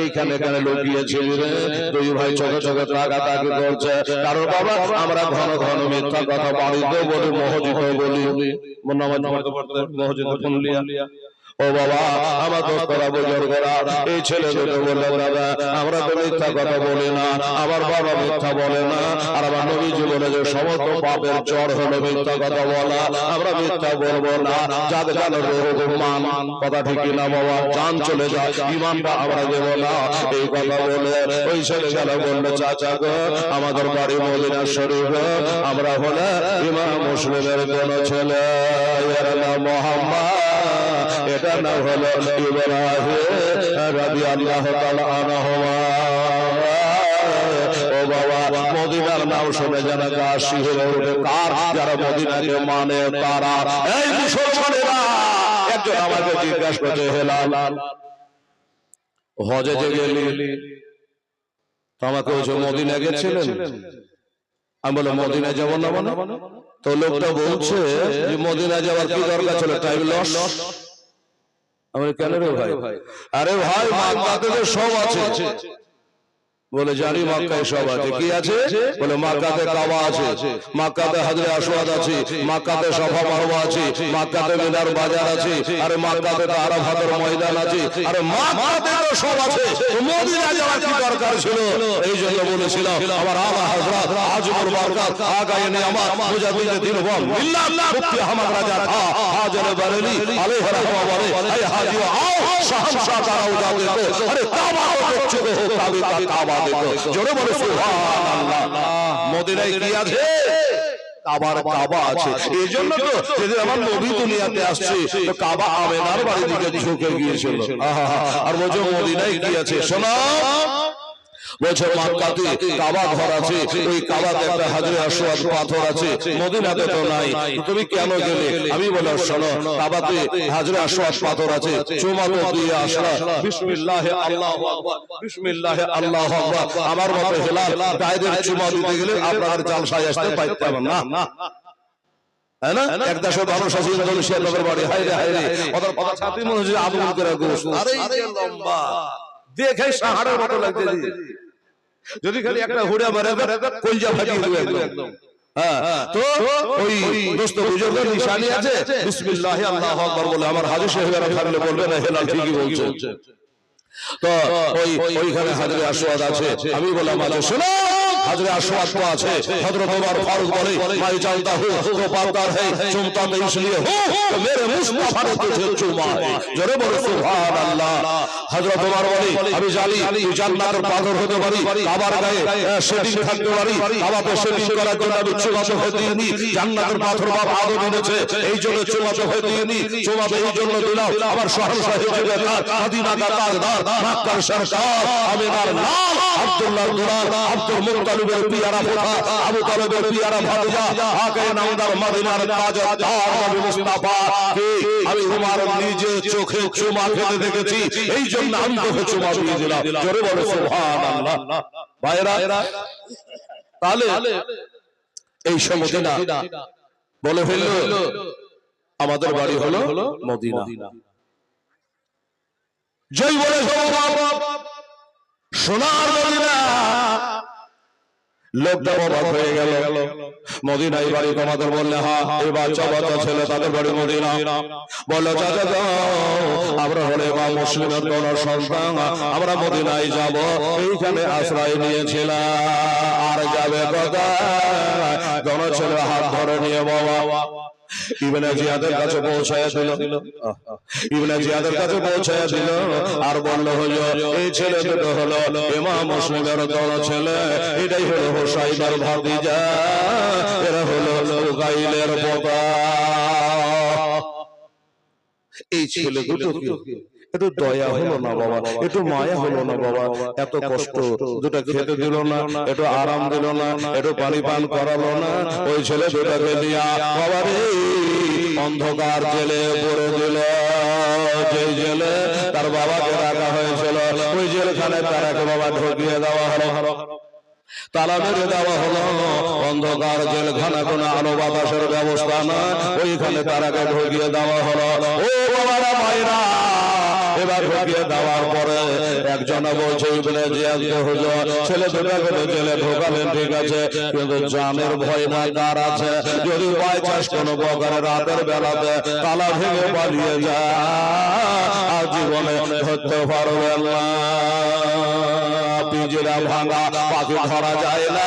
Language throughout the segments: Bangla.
এইখানে এখানে দুই ভাই চোখে চোখে তাকাতাকি আমরা ঘন ঘন মিথ্যা কথা বাড়িতে বলি মহজিদ বলি। মহজিদ শুনলিয়া ও বাবা, আমার দোস্তরা বুজুর্গরা এই ছেলে দুটো বলল দাদা আমরা তো মিথ্যা কথা বলি না, আমার বাবা মিথ্যা বলে না, আর আমার নবীজি বলে যে সমস্ত পাপের জ্বর হলো মিথ্যা কথা বলা, আমরা মিথ্যা বলব না। যাদের জানো রোগ মান, কথা ঠিক না বাবা, জান চলে যায়, ইমানটা আমরা দেব না। এই কথা বলে, ওই ছেলে গেল বলল, চাচা গো, আমাদের বাড়ি মদিনা শরীফ, আমরা হলে ইমাম মুসলিমের কোন ছেলে মোহাম্মদ। এটা না হলো রাবি আল্লাহ মদিনার নাম শুনে যেন গা শিহরে উঠে কার যারা মদিনাকে মানে তারা একজন আমাকে জিজ্ঞাসা করছে হেলাল হজে যে গেলি মদিনা গেছিলেন? আমি মদিনা যাব না মানে? তো লোকটা বলছে মদিনা যাওয়ার কি দরকার ছিল? টাইম লস আমি কেন রে ভাই। আরে ভাই মাক্কাতে তো সব আছে। বলে জানি মক্কায় সব আছে। কি আছে। বলে মক্কাতে কাবা আছে। মক্কাতে হাজরে আসওয়াদ আছে। মক্কাতে সফা মারওয়া আছে। মক্কাতে মিনার বাজার আছে। আরে মক্কাতে তো আরাফাতের ময়দান আছে। আরে মক্কাতে তো সব আছে। মদিনা যাওয়ার কি দরকার ছিল? এই জন্য বলেছিলাম আমার আলা হযরত আজমর বরকত আগায়ে নে আমার মুজাদ্দিদ দিন বল বিল্লাহ মুফতি আহমদ রাজা থা হাজর বরেলি আলাইহি রাহমা বলে এই হাজি আও শাহনশাহ তারাও যাবে আরে কাবা দেখছ কাবা দেখো জোরে বলে সুবহানাল্লাহ। মদিনায় কি আছে? কাবার কাবা আছে। এই জন্য তো যেদিন আমার নবী দুনিয়াতে আসছে। তো কাবা আমেনার বাড়ি দিকে ঝুঁকে গিয়েছিল। আর বলছো মদিনায় কি আছে? শোনো। বলছে মক্কাতে কাবা ঘর আছে ওই কাবাতে একটা হাজরে আসওয়াদ পাথর আছে মদিনাতে তো নাই তুমি কেন গেলে? আমি বলে শোনো কাবাতে হাজরে আসওয়াদ পাথর আছে চুমা তো দিয়ে আসলা বিসমিল্লাহ আল্লাহু আকবার বিসমিল্লাহ আল্লাহু আকবার আমার মতে হেলাল গায়েদের চুমা দিতে গেলে আপনার জালসায় আসতে পাইতাম না। না। এক দেশের মানুষ আছে ইন্দোনেশিয়ার লোকের বাড়ি হাই রে ওদের কথা ছাতি মনে হচ্ছে আদম করে গোস আরে লম্বা দেখে সাহাড়ের মতো লাগছে জি। যদি খালি একটা হুড়া মারে কলজা ফাটিয়ে দেবে একদম। হ্যাঁ, তো ওই দোস্ত বুজুর্গের নিশানি আছে? বিসমিল্লাহি আল্লাহু আকবার বলে আমার হাজি সাহেবেরা থাকলে বলবে না হেলাল ঠিকই বলছে। তো ওই ওইখানে হাজরে আসওয়াদ আছে। আমি বললাম আজ শোনো হাজরে আসওয়াদ তো আছে হযরত ওমর ফারুক বলে मैं जानता हूं तो पाकर है चुमता तो इसलिए हूं तो मेरे मुस्तफा ने तुझे चुमा है জোরে বলো সুবহান আল্লাহ হযরত ওমর বলে আমি জানি তুই জান্নাতের পাথর হতে পারি কাবার গায়ে সেটিং থাকতে পারি কাবাতে সেটিং করার জন্য আমি চুমাতে হয়ে দিইনি জান্নাতের পাথর বাবা আদম এনেছে এই জন্য চুমাতে হয়ে দিইনি চুমাতে এই জন্য দিলাম আমার সহসা হিসেবে মদিনা কা তাজদার মক্কার সরকার আমিনার লাল আব্দুল্লাহ দুলাল আব্দুল পিয়ারা আবু তালেবের পিয়ারা ভাতিজা আকে নামদার মদিনার তাজদার নবী মুস্তাফা কে? আমি উমার নিজে চোখে চুমা খেতে দেখেছি এই জন্য আমি তোকে চুমা দিয়ে দিলাম। জোরে বলে সুবহানাল্লাহ। ভাইরা তাহলে এই সমদিনা বলে ফেলল আমাদের বাড়ি হলো মদিনা। জয় বলে সোনার মদিনা। লোকটা অবাক হয়ে গেল। মদিনাই বাড়ি তোমাদের বললে হ্যাঁ এই বাচ্চা বাচ্চা ছেলে তাদের বাড়ি মদিনা। বলল চাচা যাও আমরা হলে বা মুসলিমের কোন সন্তান আমরা মদিনায় যাব। এইখানে আশ্রয় নিয়েছিলাম। আর যাবে কোথায়? কোন ছেলে হাত ধরে নিয়ে বাবা ইবনে জিয়াদের কাছে পৌঁছায়া দিল। ইবনে জিয়াদের কাছে পৌঁছায়া দিল। আর বলল হলো এই ছেলে দুটো হলো ইমাম মুসলিমের দল ছেলে। এটাই হলো হোসাইবার ভাতিজা। এরা হলো গাইলের পোতা এই ছেলে দুটো কি? একটু দয়া হলো না বাবা একটু মায়া হলো না বাবা এত কষ্ট দুটো খেতে দিল না একটু আরাম দিল না একটু পানি পান করালো না ওই ছেলে দুটাকে দিয়া বাবা রে অন্ধকার জেলে পড়ে দিল যে জেলে তার বাবাকে রাখা হয়েছিল ওই জেলখানে তারাকে বাবা ঢুকিয়ে দেওয়া হলো। তালা মেরে দেওয়া হলো অন্ধকার জেলখানা কোনো আলো বাতাসের ব্যবস্থা না ওইখানে তারাকে ঢুকিয়ে দেওয়া হলো। ও বাবারা মায়েরা এবার ঢুকিয়ে দেওয়ার পরে একজন বলছে ইবনে হুজুর ছেলে দুটাকে তো জেলে ঢোকালেন ঠিক আছে কিন্তু জানের ভয় না কার আছে? যদি বাই চাষ কোনো প্রকারে রাতের বেলাতে তালা ভেঙে পালিয়ে যায়। আর জীবনে ধরতে পারবে না। পিঞ্জিরা ভাঙা পাখি ধরা যায় না।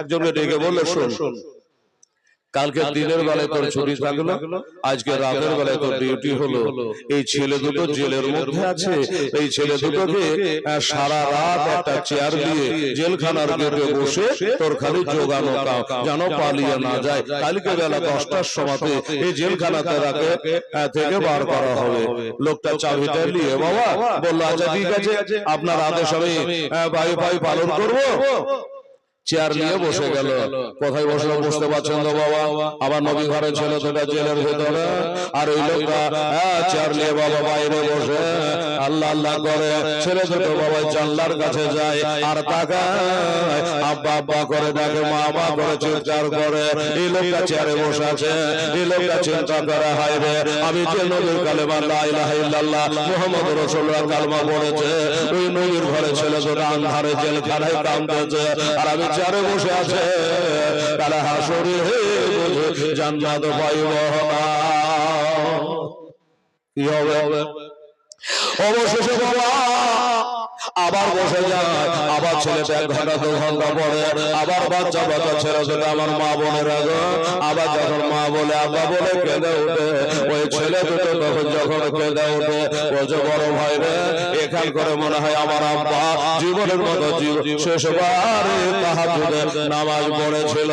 একজনকে ডেকে বলল শোন কালকে দিনের বেলায় তোর ছুটি থাকল আজকে রাতের বেলায় তোর ডিউটি হলো। এই ছেলে দুটো জেলের মধ্যে আছে। এই ছেলে দুটোকে সারা রাত একটা চেয়ার দিয়ে জেলখানার গেটে বসে তোর খালি জোগানো কাও যেন পালিয়ে না যায়। কালকে বেলা দশটার সময়তে এই জেলখানাতে রাখে থেকে বার করা হবে। লোকটা চাবিটা নিয়ে বাবা বলল আচ্ছা ঠিক আছে আপনার আদেশ আমি ভাই পাই পালন করব চেয়ার নিয়ে বসে গেল কোথায় বসল বুঝতে পারছেন তো বাবা আবার নবী ঘরে ছিল দুটা জেলের ভেতরে আর ওই লোকটা হ্যাঁ, চেয়ার নিয়ে বাবা বাইরে বসে আল্লাহ আল্লাহ করে ছেলে দুটো বাবা জানলার কাছে যায় আর তাকায় আব্বা আব্বা করে ডাকে মা মা করে চিৎকার করে এই লোকটা চেয়ারে বসে আছে এই লোকটা চিন্তা করে হায় রে আমি যে নবীর কালেমা লা ইলাহা ইল্লাল্লাহ মুহাম্মদ রাসূলুল্লাহ কালমা পড়েছে ওই নবীর ঘরে ছেলে দুটো আন্ধারে জেলখানায় কামতেছে আর আমি চেয়ারে বসে আছে তারা হাসরে জানজাত পাইব কি হবে? অবশেষে বাবা আবার বসে যায় আবার ছেলেটা এক ঘণ্টা দু ঘণ্টা পরে আবার বাচ্চা বাচ্চা ছেলে ছেলে আমার মা বোনের আগে আবার যখন মা বলে আব্বা বলে কেঁদে উঠে ওই ছেলে দুটো তখন যখন কেঁদে উঠে বলছে বড় ভাই রে এখান করে মনে হয় আমার আব্বা জীবনের মতো শেষবারে তাহাজুদে নামাজ পড়েছিল।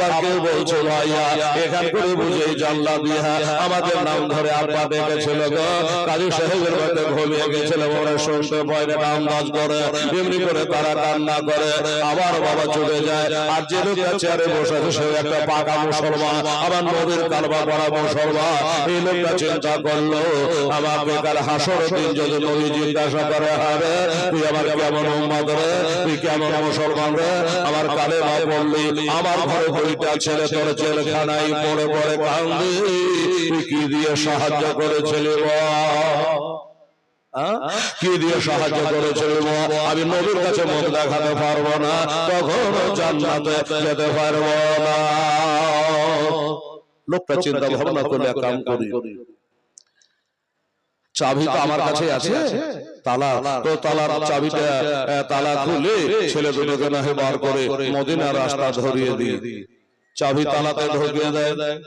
আবার কেউ বলছে ভাইয়া এখান করে বুঝে জানলা দিয়া আমাদের নাম ধরে আব্বা ডেকেছিল গো কাজী সাহেবের মধ্যে ঘুমিয়ে গেছিল ওরা শুনতে ভয় না আন্দাজ করে। এমনি করে তারা কান্না করে। আবার বাবা চলে যায়। আর যে লোকটা চেয়ারে বসে আছে সে একটা পাকা মুসলমান। আবার নবীর কালবা পড়া মুসলমান। এই লোকটা চিন্তা করল আমাকে কাল হাসর দিন যদি নবী জিজ্ঞাসা করে হারে তুই আমার কেমন উম্মাদ রে তুই কেমন মুসলমান রে? আমার কালে মা বললি আমার ঘরে দুইটা ছেলে তোর জেলখানায় পড়ে পড়ে কান্দি। কি দিয়ে সাহায্য করেছিলি কি দিয়ে সাহায্য করেছিল আমি নবীর কাছে মুখ দেখাতে পারব না তখন জান্নাতে যেতে পারব না। লোকটা চিন্তা ভাবনা করলে কাম করি চাবি তো আমার কাছে আছে। তালা তো তালার চাবিটা তালা খুলে ছেলে দুটোকে না হয় বার করে মদিনার রাস্তা ধরিয়ে দিই চাবি তালাতে ঢুকিয়ে দেয়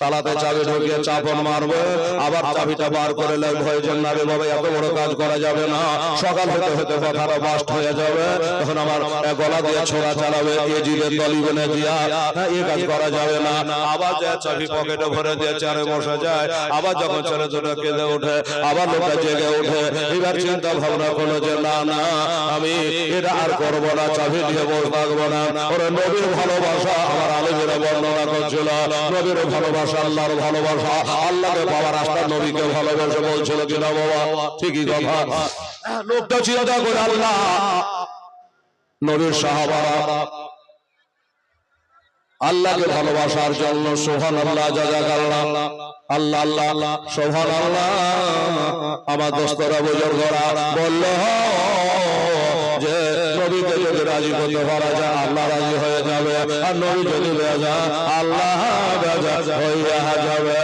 তালাতে চাবি ঢুকিয়ে চাপন মারবে আবার চাবিটা বার করে লেগ ভয় যে না বাবা এত বড় কাজ করা যাবে না। সকাল হতে হতে কথাটা বাস্ট হয়ে যাবে। তখন আমার গলা দিয়ে ছোড়া চালাবে এ জিদের তলিবেনে দিয়া হ্যাঁ, এ কাজ করা যাবে না। আবার যে চাবি পকেটে ভরে দিয়ে চারে বসে যায় আবার যখন ছেলে ছোট কেঁদে ওঠে আবার লোকটা জেগে ওঠে এবার চিন্তা ভাবনা করল যে না না আমি এটা আর করব না চাবি দিয়ে বসে থাকব না। ওরা নবীর ভালোবাসা আমার আলমীরা বর্ণনা করছিল নবীর ভালোবাসা আল্লাহর ভালোবাসা। আল্লাহকে পাওয়ার রাস্তা নবীকে ভালোবাসে বলছিল কিনা বাবা? ঠিকই কথা। লোকটা চিন্তা করে আল্লাহ। নবীর সাহাবারা আল্লাহকে ভালোবাসার জন্য সোহান আল্লাহ জাজাক আল্লাহ আল্লাহ আল্লাহ আল্লাহ সোহান আল্লাহ আমার দোস্তরা, বুজুর্গরা বলল যে নবীকে যদি রাজি করতে পারা যায়, আল্লাহ রাজি হয়ে যাবে। আর নবী যদি বেজা, আল্লাহ বেজা হইয়া যাবে।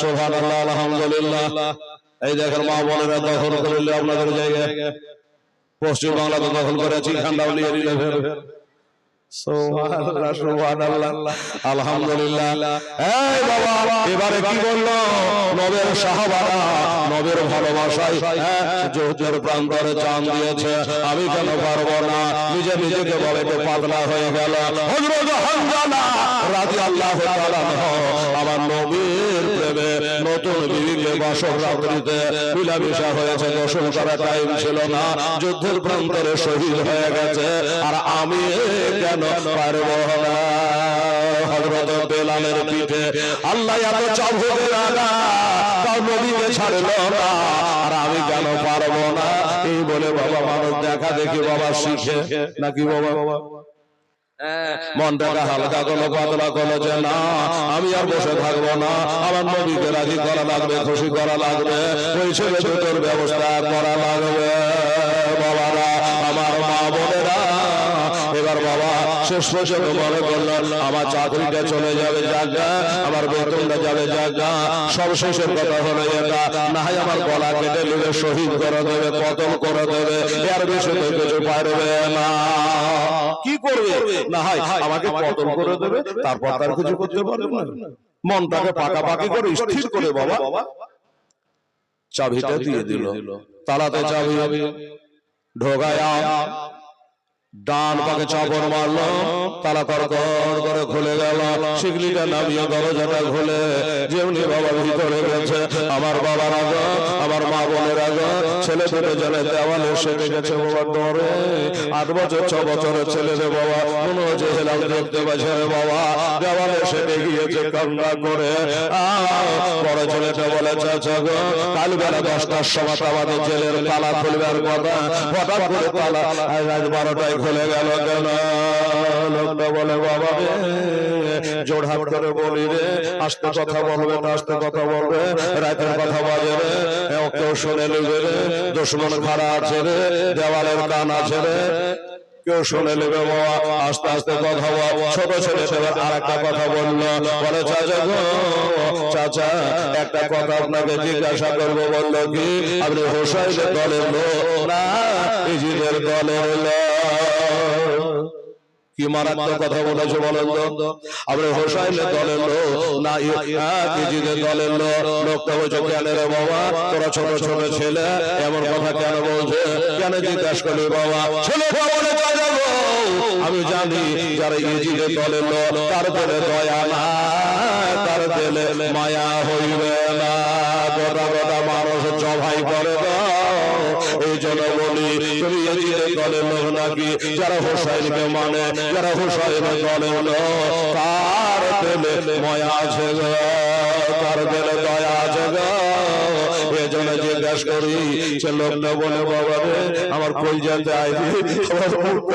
সোহান আল্লাহ আলহামদুলিল্লাহ। এই দেখেন মা বোনেরা দখল করলে আপনাদের জায়গায়। পশ্চিম বাংলাতে দখল করেছি, খান্ডাও নিয়ে নিলে ফের ফের সুবহানাল্লাহ, সুবহানাল্লাহ। হ্যাঁ, আমি কেন পারব না? নিজে নিজেকে বলে পাতলা হয়ে গেল। রাজি আল্লাহ রাত্রিতে মিলামিশা হয়েছে গোসল করা টাইম ছিল না যুদ্ধের প্রান্তরে শহীদ হয়ে গেছে। আর আমি কেন পারব না? হযরত বেলালের পিঠে আল্লাহ এত চাবুকের আগা তাও নবীকে ছাড়লো না। আর আমি কেন পারব না? এই বলে বাবা মানুষ দেখা দেখি বাবা শিখে। নাকি বাবা? বাবা? মনটাকে হালকা কোনো পাতলা কোনো যে না, আমি আর বসে থাকব না। আমার নবীকে রাজি করা লাগবে, খুশি করা লাগবে। ওই ছেলে ব্যবস্থা করা লাগবে। শেষ পর্যন্ত মনে করল আমার চাকরিটা চলে যাবে জায়গা আমার বেতনটা যাবে জায়গা সব শেষের কথা হলো এটা। না হয় আমার গলা কেটে নেবে শহীদ করে দেবে, কতল করে দেবে, এর বেশি তো কিছু পারবে না। কি করবে? না হয় আমাকে কতল করে দেবে, তারপর তার কিছু করতে পারবে না। মনটাকে পাকাপাকি করে স্থির করে বাবা। চাবিটা দিয়ে দিল। তালাতে চাবি। ঢোকায়া। ডান পাকে চাপড় মারলো তালা কর কর খুলে গেল। শিকলিটা নামিয়ে দরজাটা খুলে। যেমনি বাবা ভিতরে গেছে আমার বাবার আগ আমার মা বোনের আগ ছেলে দুটো জনে দেওয়ালে সেটে গেছে বাবার ডরে আট বছর ছ বছরের ছেলে রে বাবা মনে হচ্ছে হেলাল দেখতে পাচ্ছে রে বাবা। দেওয়ালে সেটে গিয়েছে কান্না করে। বড় ছেলেটা বলে চাচা গো কাল বেলা দশটার সময় আমাদের জেলের তালা খুলবার কথা। হঠাৎ করে তালা রাত বারোটায় খুলে গেল কেন লোকটা বলে, বাবা রে জোড়হাত করে বলি রে, আস্তে কথা বলবে না, আস্তে কথা বলবে, রাতের কথা বাজে রে কেউ শুনে নেবে রে, দুশ্মন খারা আছে রে, দেওয়ালের কান আছে রে, কেউ শুনে নেবে বাবা, আস্তে আস্তে কথা বল। ছোট ছেলে এবার আর একটা কথা বলল, বলে, চাচা গো, চাচা, একটা কথা আপনাকে জিজ্ঞাসা করব, বলল কি, আপনি হোসাইনের দলের লোক না, ইজিদের দলের লোক? কি কথা বাবা? ছোট ছোট ছেলে, এমন আমি জানি যারা ইজিদের দলের লোক, তার দিলে দয়া না তার দিলে মায়া হইবে না গোটা গোটা মানুষ জবাই করে দাও এই জন্য বলি তুমি ইজিদের নাকি যারা হোসাইনকে মানে যারা হোসাইন দলের লোক তার দিলে ময়া আছে গো তার দিলে দয়া আছে গো এই জন্য জিজ্ঞাসা করি সে লোকটা বলে বাবা রে আমার কই যেতে আইবি আমার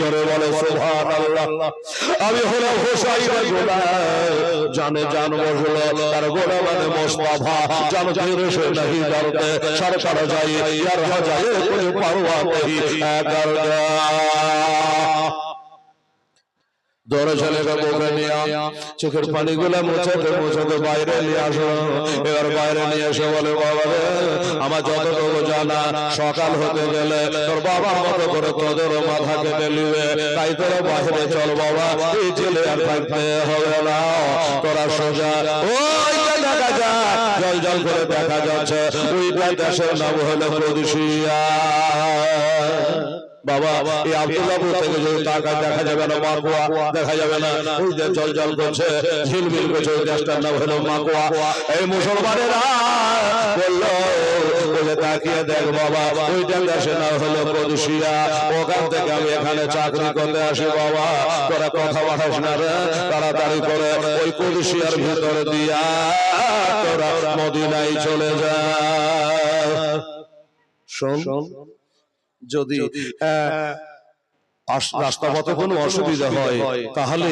জোরে বলে, সুবহানাল্লাহ। আমি হলো হুসাইনের গোলাম জানে জান বসল তার গোড়া মানে মোস্তফা। জানো যাই রেশে নাহি জানতে সারা সারা যাই ইয়ার হজায়ে কুল পারওয়া নেহি এ দৌড়ে চলে গেল বউকে নিয়ে চোখের পানি গুলা মুছাতে মুছাতে বাইরে নিয়ে আসো। এবার বাইরে নিয়ে এসে বলে বাবা রে আমার যতটুকু জানা সকাল হতে গেলে তোর বাবার মতো করে তোদের মাথা কেটে নিবে। তাই তোরা বাইরে চল বাবা এই জেলে আর থাকতে হবে না। তোরা সোজা। ওই দেখা যায় জল জল করে দেখা যাচ্ছে। ওই দেশের নাম হলো প্রদূষিয়া। বাবা এই আব্দুল্লাহপুর থেকে যদি টাকা দেখা যাবে না মাকুয়া দেখা যাবে না। ওই যে জল জল করছে ঝিলমিল করছে ওই দেশটার নাম হলো মাকুয়া এই মুসলমানেরা বলল বলে তাকিয়ে দেখ বাবা ওইটা দেশের নাম হলো প্রদূষিয়া ওখান থেকে আমি এখানে চাকরি করতে আসি বাবা। তোরা কথা বাড়াস না রে তাড়াতাড়ি করে ওই প্রদূষিয়ার ভিতরে দিয়া তোরা মদিনায় চলে যা। শোন। যদি আস- কোনো অসুবিধা হয় তাহলে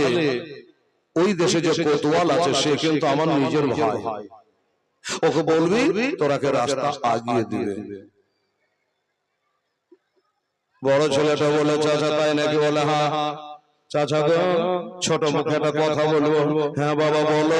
ওই দেশে যে কোতোয়াল আছে সে কিন্তু আমার নিজের ভাই। ওকে বলবি তোরাকে রাস্তা আগিয়ে দিবে। বড় ছেলেটা বলে চাচা তাই নাকি বলে হ্যাঁ? চাচা গো ছোট মুখে একটা কথা বলব। হ্যাঁ বাবা বলো।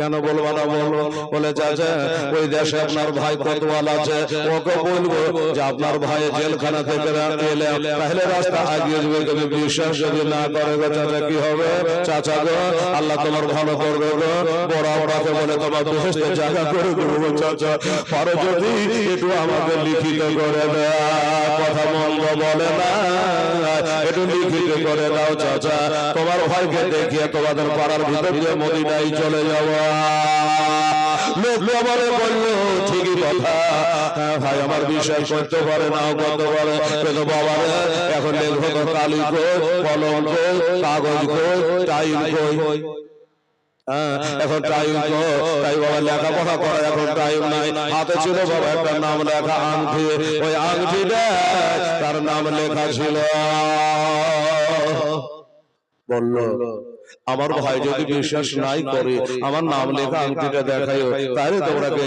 কেন বলব না বলব বলে চাচা ওই দেশে আপনার ভাই কতওয়াল আছে। ওকে বলব যে আপনার ভাই জেলখানা থেকে এলে তাহলে রাস্তা আগিয়ে যাবে তুমি বিশ্বাস যদি না করে গো চাচা, কি হবে? চাচা গো, আল্লাহ তোমার ভালো করবে গো। বড় বড়কে বলে, তোমার বেহেস্ত জায়গা করে দেবো চাচা। পারো যদি একটু আমাকে লিখিত করে দেয়। কথা মন্দ বলে না। একটু লিখিত করে দাও চাচা। তোমার ভাইকে দেখিয়ে তোমাদের পাড়ার ভিতর দিয়ে মদিনায় চলে যাওয়া। বলে বলল ঠিকই কথা। হ্যাঁ ভাই আমার বিশ্বাস করতে পারে নাও করতে পারে। কিন্তু বাবা এখন লেখক কালি কই কলম কই কাগজ কই টাইম কই হ্যাঁ, এখন টাইম তো তাই বাবা লেখাপড়া করা এখন টাইম নাই। হাতে ছিল বাবা একটা নাম লেখা আংটি ওই আংটিটা তার নাম লেখা ছিল বলল আমার ভাই যদি বিশ্বাস নাই করে আমার নাম লেখা আংটিটা দেখাইও তাহলে তোমরাকে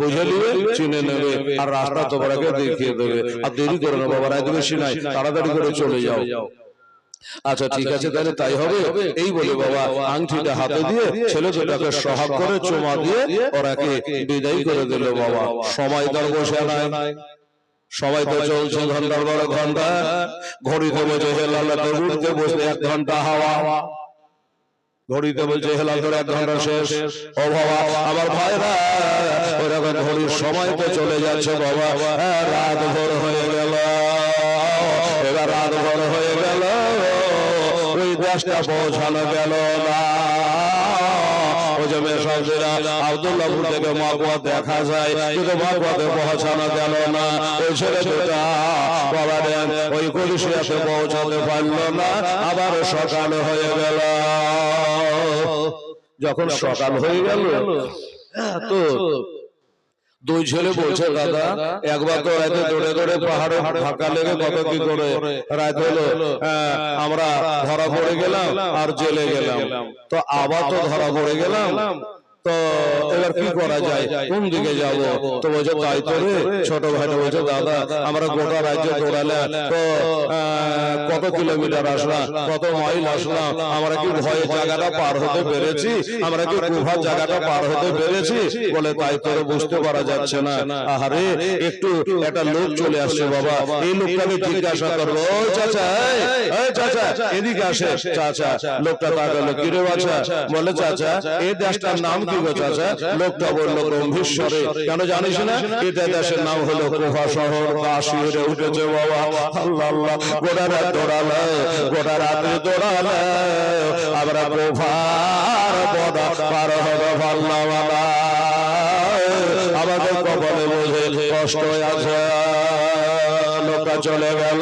বুঝে নিবে চিনে নেবে আর রাস্তা তোমরাকে দেখিয়ে দেবে। আর দেরি করে না বাবা রাত বেশি নাই তাড়াতাড়ি করে চলে যাও। আচ্ছা ঠিক আছে তাহলে তাই হবে এই বলে বাবা আংটিটা হাতে দিয়ে ছেলে দুটাকে সহাগ করে চুমা দিয়ে ওরাকে বিদায় করে দিল বাবা। সময় তার বসে নাই। সবাই তো চলছে ঘণ্টার বড় ঘণ্টা। ঘড়িতে বসে হেলাল উঠতে বসে এক ঘণ্টা হাওয়া। ঘড়িতে বলছে হেলাল তোর এক ঘণ্টা শেষ। ও বাবা আমার ভাইরা ওরকম ঘড়ির সময় তো চলে যাচ্ছে বাবা। হ্যাঁ, রাত ভোর হয়ে গেল। এবার রাত ভোর হয়ে গেল। ওই দেশটা পৌঁছানো গেল। থেকে দেখা যায় কিন্তু পৌঁছানো গেল না। ওই ছেলে ওই কুলিশিয়াতে পৌঁছাতে না সকাল হয়ে গেল। যখন সকাল হয়ে গেল তো দুই ছেলে বলছে দাদা একবার তো রাতে দৌড়ে দৌড়ে পাহাড়ে ফাঁকা লেগে কত কি করে রাত হলো? হ্যাঁ, আমরা ধরা পড়ে গেলাম আর জেলে গেলাম। তো আবার তো ধরা পড়ে গেলাম। তো এবার কি করা যায়? কোন দিকে যাব? তো বলছে তাই তো রে ছোট ভাইটা বলছে দাদা আমরা গোটা রাজ্য দৌড়ালে তো কত কিলোমিটার আসলাম? কত মাইল আসলাম? আমরা কি ভয়ে জায়গাটা পার হতে পেরেছি? আমরা কি গুহার জায়গাটা পার হতে পেরেছি? বলে তাই তো বুঝতে পারা যাচ্ছে না। আহারে একটু একটা লোক চলে আসছে বাবা। এই লোকটাকে জিজ্ঞাসা করব চাচা চাচা এদিকে আসে চাচা লোকটা তাকালো কিরে বলে চাচা এই দেশটার নাম কি চাচা? লোকটা বলল গম্ভীরস্বরে কেন জানিস না? এটা দেশের নাম হলো কোফা শহর। হয়ে উঠেছে বাবা। আল্লাহ আল্লাহ। গোটা রাত দৌড়ালে গোটা রাত্রে দৌড়ালে। আমরা কোফার বদা পার হবে ভাল্লাওয়ালা আমাদের কপালে বোঝে কষ্ট আছে। লোকটা চলে গেল,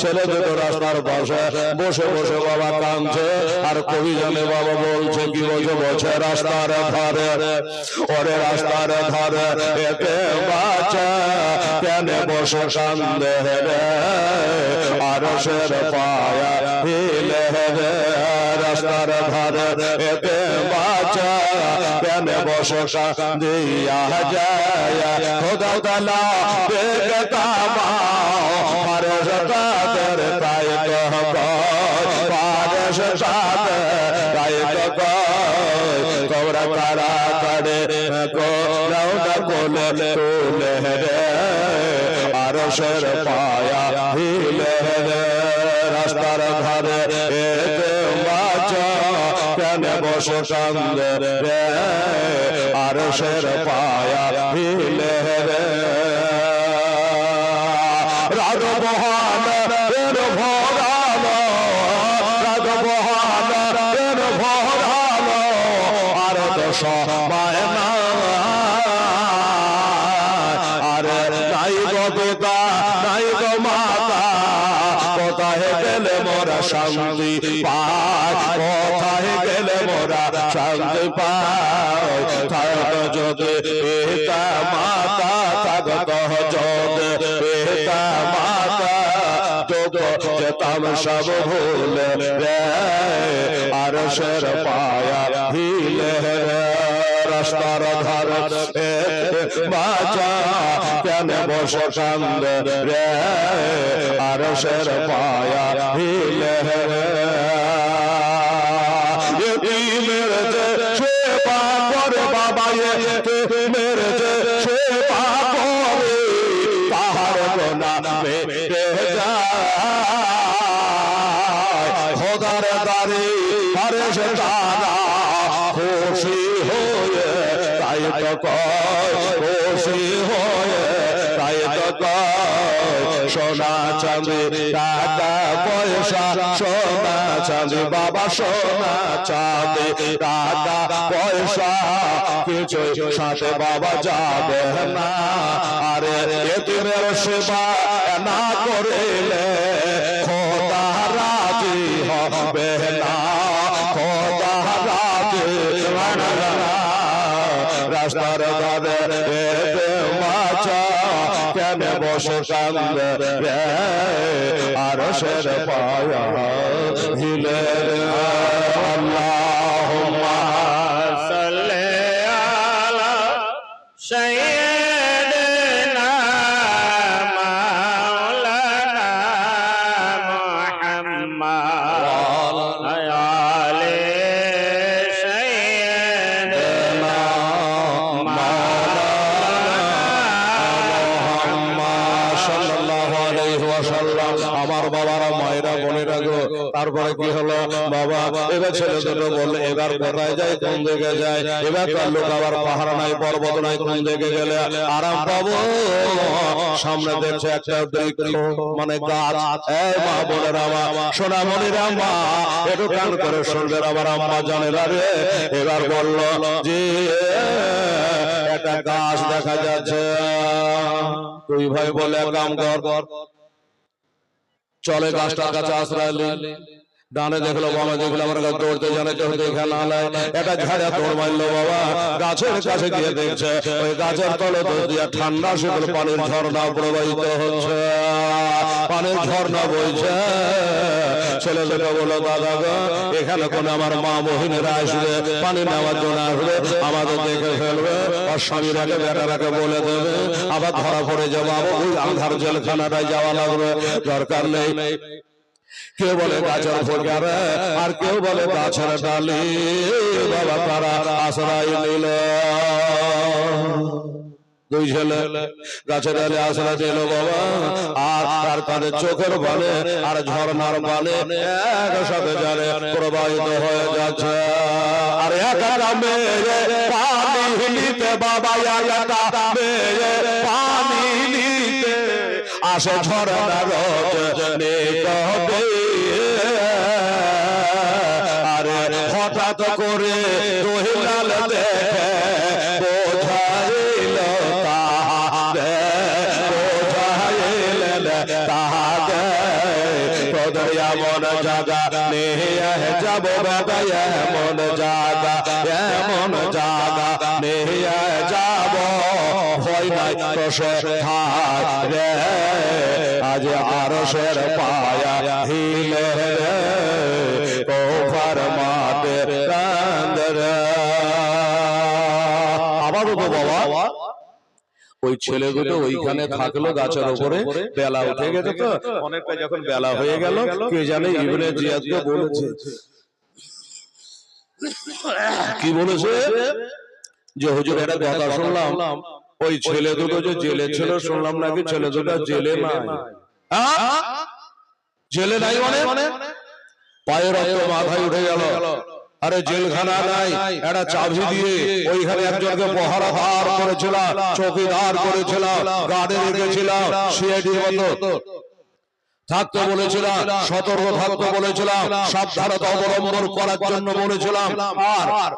ছেলে দুটো রাস্তার পাশে। বসে বসে বাবা কাঁদছে। আর কবি জানে বাবা বলছে, কি বলছে? বলছে, রাস্তার ধারে, ওরে রাস্তার ধারে এতে বাচ্চা কেন বসে কান্দে রে আর সের পায়া হিলে রে রাস্তার ধারে এতে বাচ্চা কেন বসে কান্দিয়া যায়? খোদা তালা দেখতা পারস করে কোলাও না কোলে তোলে রে। আর সের পায়া হিলে রে। রাস্তার ধারে বসে কান্দে রে। আর সের পায়া হিলে যেতাম সব ভুল রে, আর সের পায়া হিলে রাস্তার ধার বাজা কেন বসে কান্দ রে, আর পায়া হিলে চাঁদি টাকা পয়সা, সোনা চাঁদে, বাবা, সোনা চাঁদে টাকা পয়সা। কিছু সাথে বাবা যাবে না। আরে এদিনের সেবা না করিলে খোদা রাজি হবে। কেন বসে কান্দে রে আর সের পায়া হিলের রে আমার বাবারা মায়েরা বোনেরা গো, তারপরে কি হলো? বাবা, এবার ছেলে দুটো বললে, এবার কোথায় যায়? কোন দিকে যায়? এবার তার লোক আবার পাহাড় নাই, পর্বত নাই, কোন দিকে গেলে? আরাম পাবো? সামনে দেখছে একটা মানে গাছ। মা বোনেরা মা, সোনা মনিরা মা, একটু কান করে শুনবেন আমার আম্মা জানে রে। এবার বলল যে একটা গাছ দেখা যাচ্ছে। তুই ভাই বলে কাম কর। চলে গাছটার কাছে আশ্রয় ডানে দেখল বামে দেখল আমার কাছে দৌড়তে জানে কেউ দেখে না লাই একটা ঝাড়া দৌড় মারলো বাবা। গাছের কাছে গিয়ে দেখছে ওই গাছের তলে দিয়া ঠান্ডা শুকনো পানির ঝর্ণা প্রবাহিত হচ্ছে। পানির ঝর্ণা বইছে। ছেলে ছেলে বলল দাদা গো, এখানে কোন আমার মা মহিনেরা আসবে, পানি নেওয়ার জন্য আসবে, আমাদের দেখে ফেলবে, আর স্বামীরাকে বেটারাকে বলে দেবে, আবার ধরা পড়ে যাব, আবার ওই আন্ধার জেলখানাটায় যাওয়া লাগবে, দরকার নেই। কেউ বলে, গাছের ফোকারে আর কেউ বলে, গাছের ডালি। বাবা, তারা আশ্রয় নিল। দুই ছেলে। গাছের ডালে আশ্রয় দিল বাবা। আর তার তাদের চোখের বানে আর ঝর্ণার বানে একসাথে জানে প্রবাহিত হয়ে যাচ্ছে। আর একা মেরে পানি নিতে বাবা, একা মেরে পানি নিতে। আসে ঝর্ণার রজনী এমন জাগা এমন জাগা নিয়ে যাব। ভয় নাই রে আজ আরশের পায়া হিলে রে কোফার মাতে কান্দরে। আবারও বাবা ওই ছেলে দুটো ওইখানে থাকল গাছের উপরে বেলা উঠে গেছে তো অনেকটা যখন বেলা হয়ে গেল কে জানে ইবনে জিয়াদকে বলেছে। কি বলেছে? যে হুজুর, একটা কথা শুনলাম, ওই ছেলে দুটো যে জেলে ছিল, শুনলাম নাকি ছেলে দুটো জেলে নাই। জেলে নাই মানে? পায়ের রক্ত মাথায় উঠে গেল। আরে জেলখানা নাই, একটা চাবি দিয়ে ওইখানে একজনকে পহারা ধার করেছিলাম চৌকিদার করেছিলাম গার্ডে রেখেছিলাম সিআইডির মতো। থাকতে বলেছিলাম সতর্ক থাকতে বলেছিলাম সাবধানতা অবলম্বন করার জন্য বলেছিলাম আর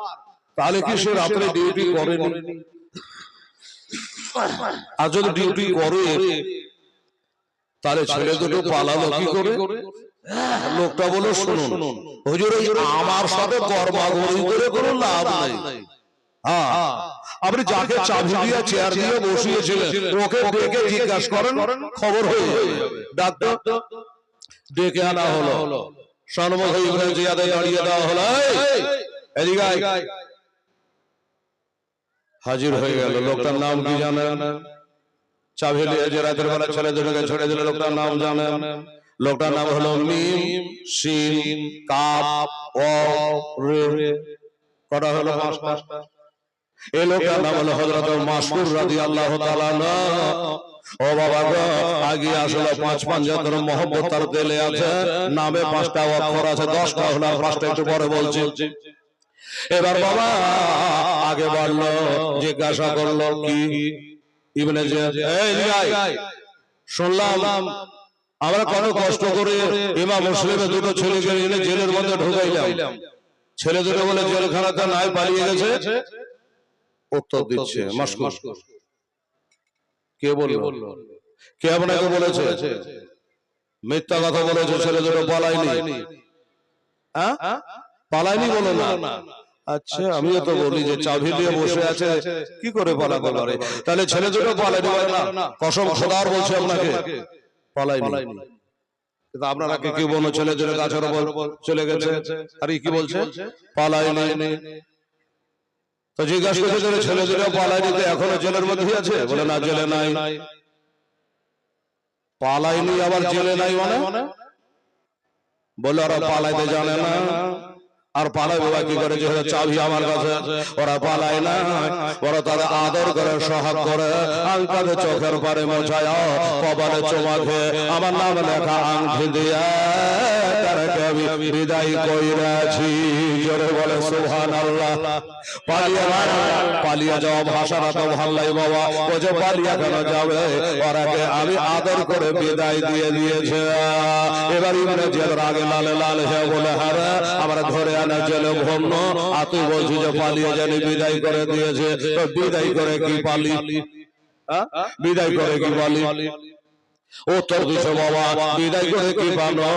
তাহলে কি সে রাত্রে ডিউটি করেনি? আর যদি ডিউটি করে তাহলে ছেলে দুটো পালালো কি করে? লোকটা বলে শুনুন হুজুর আমার সাথে কর্মাগরি করে কোনো লাভ নাই। আপনি যাকে চাবি দিয়ে চেয়ার দিয়ে বসিয়েছিলেন ওকে ডেকে জিজ্ঞাসা করেন খবর হয়ে ডাক্তার ডেকে আনা হলো। সন্মুখ ইব্রাহিম জিয়াদে দাঁড়িয়ে দেওয়া হলো। এদিকে হাজির হয়ে গেল লোকটার নাম কি জানেন? যে রাতের বেলা ছেলে দুটোকে ছেড়ে দিল লোকটার নাম জানেন? লোকটার নাম হলো মিম সিন কাপ ও রে। কটা হলো পাঁচটা। হলো হযরত মাসুর তাআলা আনহু। ও বাবা গো আগে আসলে পাঁচ পাঞ্জাতন মোহাম্মত তার আছে, নামে পাঁচটা অক্ষর আছে, দশটা হলো পাঁচটা একটু পরে বলছি। এবার বাবা, আগে বাড়লো, জিজ্ঞাসা করল কি? শুনলাম, আমরা কত কষ্ট করে ইমাম মুসলিমে দুটো ছেলেকে এনে জেলের মধ্যে ঢুকাইলাম। ছেলে দুটো বলে, জেলখানাতে নাই পালিয়ে গেছে? উত্তর দিচ্ছে মাস্কুর কে বলল? কে আপনাকে বলেছে? মিথ্যা কথা বলেছে ছেলে দুটো পালায়নি। হ্যাঁ? পালায়নি বলো না। আচ্ছা আমিও তো বলি যে চাবি দিয়ে বসে আছে কি করে পালাতে পারে? তাহলে ছেলে দুটো পালায়নি বলে না। কসম খোদার বলছে আপনাকে। পালায়নি। কিন্তু আপনারা কে কি বলো ছেলে দুটো গাছের উপর চলে গেছে। আর কি বলছে? পালায়নি। তো জিজ্ঞাসা করছে ছেলে দুটো পালায়নি তো এখনও জেলের মধ্যে আছে? বলে না জেলে নাই। পালায়নি আবার জেলে নাই মানে? বলে ওরা পালাইতে জানে না। আর পালাবে বা কি করে? যেহেতু চাবি আমার কাছে। ওরা পালায় না। ওরা তাদের আদর করে সহাগ করে। আঙ্কালে চোখের পারে মোছায় কপালে চোমাখে আমার নাম লেখা আংটি দিয়া আমি বিদায় কইরাছি। জোরে বলে সুবহান আল্লাহ পালিয়ে পালিয়ে যাওয়া ভাষাটা তো ভালো লাগে বাবা। ও যে পালিয়ে কেন যাবে? ওরাকে আমি আদর করে বিদায় দিয়ে দিয়েছে। এবার লালে হয়ে বলে হারে আমরা ধরে জেলে ভন্য আর তুই বলছি যে পালিয়ে জানি বিদায় করে দিয়েছে। বিদায় করে কি পালি? হ্যাঁ? বিদায় করে কি পালি? উত্তর দিছে বাবা বিদায় করে কি পানো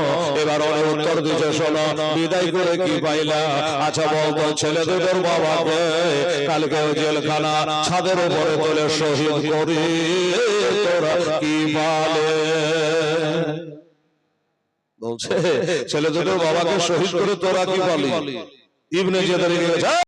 এবার ওরা উত্তর দিছে শোনো বিদায় করে কি পাইলা? আচ্ছা বলতো ছেলে দুটোর বাবাকে কালকে জেলখানা ছাদের উপরে তোলে শহীদ করি। তোরা কি বলে বলছে ছেলে দুটোর বাবাকে শহীদ করে তোরা কি বলি ইবনে জেদারি